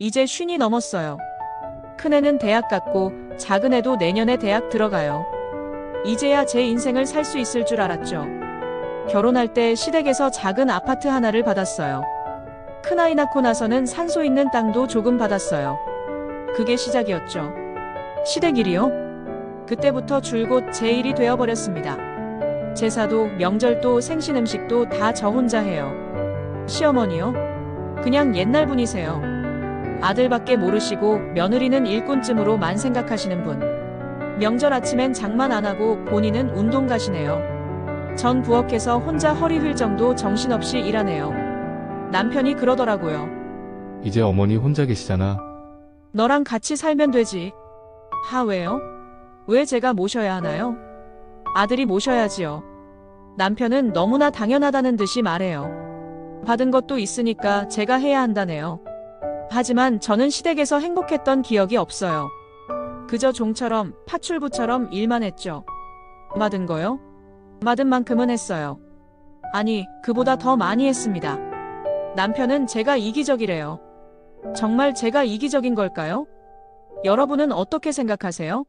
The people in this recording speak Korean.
이제 쉰이 넘었어요. 큰애는 대학 갔고 작은애도 내년에 대학 들어가요. 이제야 제 인생을 살 수 있을 줄 알았죠. 결혼할 때 시댁에서 작은 아파트 하나를 받았어요. 큰아이 낳고 나서는 산소 있는 땅도 조금 받았어요. 그게 시작이었죠. 시댁 일이요? 그때부터 줄곧 제 일이 되어버렸습니다. 제사도 명절도 생신 음식도 다 저 혼자 해요. 시어머니요? 그냥 옛날 분이세요. 아들밖에 모르시고 며느리는 일꾼쯤으로만 생각하시는 분. 명절 아침엔 장만 안 하고 본인은 운동 가시네요. 전 부엌에서 혼자 허리 휠 정도 정신없이 일하네요. 남편이 그러더라고요. 이제 어머니 혼자 계시잖아. 너랑 같이 살면 되지. 하, 왜요? 왜 제가 모셔야 하나요? 아들이 모셔야지요. 남편은 너무나 당연하다는 듯이 말해요. 받은 것도 있으니까 제가 해야 한다네요. 하지만 저는 시댁에서 행복했던 기억이 없어요. 그저 종처럼 파출부처럼 일만 했죠. 받은 거요? 받은 만큼은 했어요. 아니, 그보다 더 많이 했습니다. 남편은 제가 이기적이래요. 정말 제가 이기적인 걸까요? 여러분은 어떻게 생각하세요?